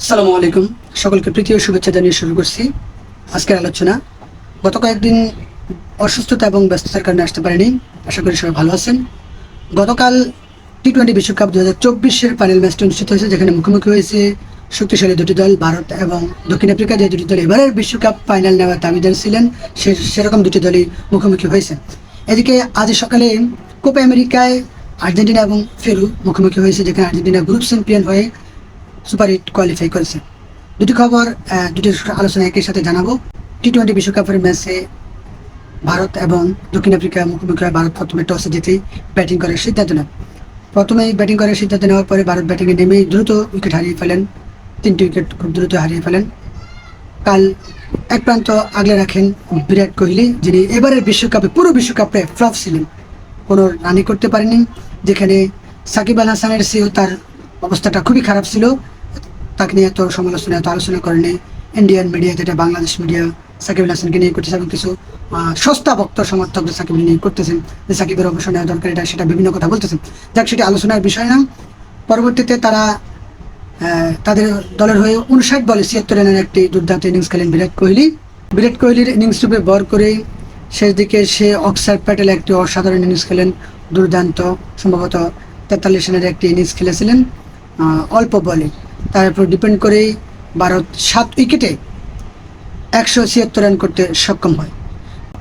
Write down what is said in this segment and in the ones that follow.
আসসালামু আলাইকুম। সকলকে প্রীতি ও শুভেচ্ছা জানিয়ে শুরু করছি। আজকের আলোচনা, গত কয়েকদিন অসুস্থতা এবং ব্যস্ততার কারণে আসতে পারেনি। আশা করি সবাই ভালো আছেন। গতকাল টি টোয়েন্টি বিশ্বকাপ দু হাজার চব্বিশের ফাইনাল ম্যাচটি অনুষ্ঠিত হয়েছে, যেখানে মুখোমুখি হয়েছে শক্তিশালী দুটি দল, ভারত এবং দক্ষিণ আফ্রিকা। যে দুটি দল এবারের বিশ্বকাপ ফাইনাল নেওয়ার দাবিদার ছিলেন সে সেরকম দুটি দলই মুখোমুখি হয়েছে। এদিকে আজ সকালে কোপা আমেরিকায় আর্জেন্টিনা এবং ফেরু মুখোমুখি হয়েছে, যেখানে আর্জেন্টিনা গ্রুপ চ্যাম্পিয়ন হয়ে সুপার এইট কোয়ালিফাই করেছে। দুটি খবর দুটি আলোচনা একই সাথে জানাব। টি টোয়েন্টি বিশ্বকাপের ম্যাচে ভারত এবং দক্ষিণ আফ্রিকা মুখোমুখি হয়। ভারত প্রথমে টসে জিতেই ব্যাটিং করার সিদ্ধান্ত নেয়। প্রথমেই ব্যাটিং করার সিদ্ধান্ত নেওয়ার পরে ভারত ব্যাটিংয়ে নেমেই দ্রুত উইকেট হারিয়ে ফেলেন। তিনটি উইকেট খুব দ্রুত হারিয়ে ফেলেন। কাল এক প্রান্ত আগলে রাখেন বিরাট কোহলি, যিনি এবারের বিশ্বকাপে, পুরো বিশ্বকাপে ফ্লপ ছিলেন। কোনো রানই করতে পারেনি যেখানে সাকিব আল হাসানের চেয়েও তার অবস্থাটা খুবই খারাপ ছিল। তাকে নিয়ে এত সমালোচনা, এত আলোচনা করেনি ইন্ডিয়ান মিডিয়া যেটা বাংলাদেশ মিডিয়া সাকিব আল হাসানকে নিয়ে করতেছে এবং কিছু সস্তা ভক্ত সমর্থকরা সাকিব নিয়ে করতেছেন, যে সাকিবের অবসর নেওয়া দরকার, এটা সেটা বিভিন্ন কথা বলতেছেন। যাক, সেটি আলোচনার বিষয় না। পরবর্তীতে তারা তাদের দলের হয়ে উনষাট বলে ছিয়াত্তর রানের একটি দুর্দান্ত ইনিংস খেলেন বিরাট কোহলি। বিরাট কোহলির ইনিংস রূপে বর করে শেষ দিকে সে অক্সার প্যাটেল একটি অসাধারণ ইনিংস খেলেন। দুর্দান্ত, সম্ভবত তেতাল্লিশ রানের একটি ইনিংস খেলেছিলেন অল্প বলে। তার উপর ডিপেন্ড করেই ভারত সাত উইকেটে একশো ছিয়াত্তর রান করতে সক্ষম হয়।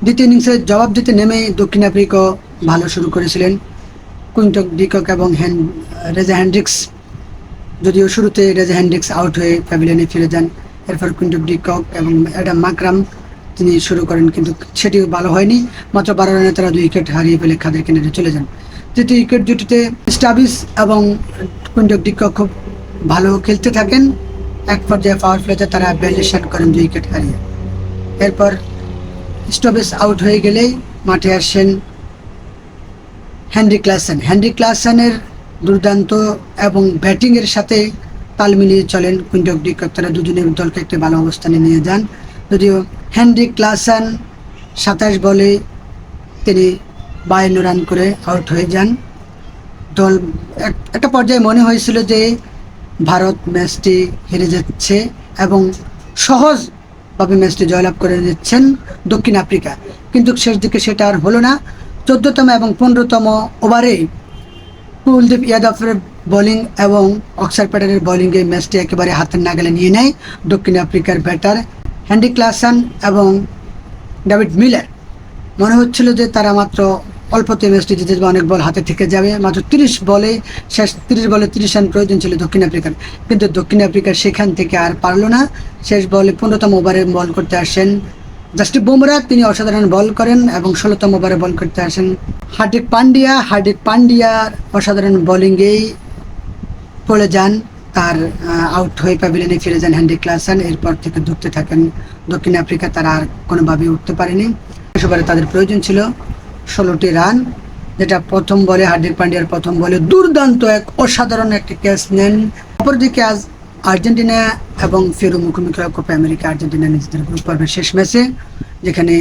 দ্বিতীয় ইনিংসে জবাব দিতে নেমেই দক্ষিণ আফ্রিকা ভালো শুরু করেছিলেন। কুইন্টক, ডিকক এবং হ্যান্ড রেজা হ্যান্ড্রিক্স যদিও শুরুতে রেজা হ্যান্ড্রিক্স আউট হয়ে প্যাভিলিয়নে ফিরে যান, এরপর কুইন্টক, ডিকক এবং অ্যাডাম মাকরাম তিনি শুরু করেন, কিন্তু সেটিও ভালো হয়নি। মাত্র বারো রানে তারা দুই উইকেট হারিয়ে ফেলে খাদের কিনারে চলে যান। তৃতীয় উইকেট জুটিতে স্টাবিস এবং কুইন্টক, ডিকক খুব ভালো খেলতে থাকেন, এক পর্যায়ে পাওয়ার প্লেতে তারা বিয়াল্লিশ রান করেন দুই উইকেট হারিয়ে। এরপর স্টপেজ আউট হয়ে গেলেই মাঠে আসেন হ্যানরি ক্লাসেন। হ্যানরি ক্লাসেনের দুর্দান্ত এবং ব্যাটিংয়ের সাথে তাল মিলিয়ে চলেন কুইন্টক ডিকক তারা দুজনের দলকে একটি ভালো অবস্থানে নিয়ে যান। যদিও হ্যানরি ক্লাসেন সাতাশ বলে তিনি বায়ান্ন রান করে আউট হয়ে যান। দল এক- একটা পর্যায়ে মনে হয়েছিল যে ভারত ম্যাচটি হেরে যাচ্ছে এবং সহজভাবে ম্যাচটি জয়লাভ করে নিচ্ছেন দক্ষিণ আফ্রিকা। কিন্তু শেষ দিকে সেটা আর হলো না। চোদ্দতম এবং পনেরোতম ওভারে কুলদীপ ইয়াদবের বোলিং এবং অক্সার প্যাটারের বোলিংয়ে ম্যাচটি একেবারে হাতের নাগালে নিয়ে নেয় দক্ষিণ আফ্রিকার ব্যাটার হ্যান্ডি ক্লাসন এবং ডেভিড মিলার। মনে হচ্ছিল যে তারা মাত্র অল্পতে জিতে যাবে, অনেক বল হাতে থেকে যাবে। মাত্র তিরিশ বলে শেষ, তিরিশ বলে তিরিশ রান প্রয়োজন ছিল দক্ষিণ আফ্রিকার। কিন্তু দক্ষিণ আফ্রিকা সেখান থেকে আর পারল না। শেষ বলে পনেরোতম ওভারে বল করতে আসেন জাস্টিক বুমরা তিনি অসাধারণ বল করেন এবং ষোলোতম ওভারে বল করতে আসেন হার্দিক পান্ডিয়া। হার্দিক পান্ডিয়ার অসাধারণ বোলিংয়েই পড়ে যান। তার আউট হয়ে প্যাভিলিয়নে ফিরে যান হ্যান্ডি ক্লাসন। এরপর থেকে ধরতে থাকেন দক্ষিণ আফ্রিকা। তারা আর কোনোভাবেই উঠতে পারেনি। এসবারে তাদের প্রয়োজন ছিল ষোলোটি রান, যেটা প্রথম বলে, হার্দিক পান্ডিয়ার প্রথম বলে, দুর্দান্ত এক অসাধারণ একটি ক্যাচ নেন। অপরদিকে আজ আর্জেন্টিনা এবং ফেরু মুখোমুখি হয় কোপা আমেরিকা। আর্জেন্টিনা নিজেদের গ্রুপ পর্বের শেষ ম্যাচে যেখানে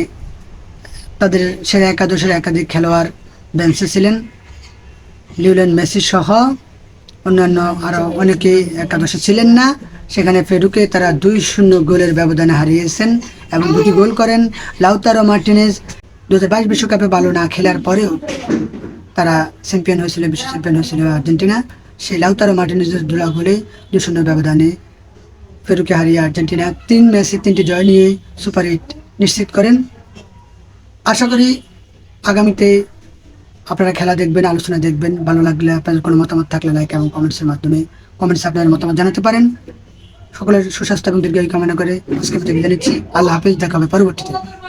তাদের সেরা একাদশের একাধিক খেলোয়াড় বেঞ্চে ছিলেন। লিওলেন মেসি সহ অন্যান্য আরও অনেকেই একাদশে ছিলেন না। সেখানে ফেরুকে তারা দুই শূন্য গোলের ব্যবধানে হারিয়েছেন এবং দুটি গোল করেন। লাউতারো মার্টিনেজ দু হাজার বাইশ বিশ্বকাপে ভালো না খেলার পরেও তারা চ্যাম্পিয়ন হয়েছিল, বিশ্ব চ্যাম্পিয়ন হয়েছিল আর্জেন্টিনা। সেই লাউতারো মার্টিনেজের দুলা গোলে দুই শূন্য ব্যবধানে ফেরুকে হারিয়ে আর্জেন্টিনা তিন ম্যাচে তিনটি জয় নিয়ে সুপার এইট নিশ্চিত করেন। আশা করি আগামীতে আপনারা খেলা দেখবেন, আলোচনা দেখবেন। ভালো লাগলে আপনাদের কোনো মতামত থাকলে লাইক এবং কমেন্টসের মাধ্যমে কমেন্টসে আপনাদের মতামত জানাতে পারেন। সকলের সুস্বাস্থ্য এবং দীর্ঘায়ু কামনা করে আজকে আল্লাহ হাফিজ, দেখা হবে পরবর্তীতে।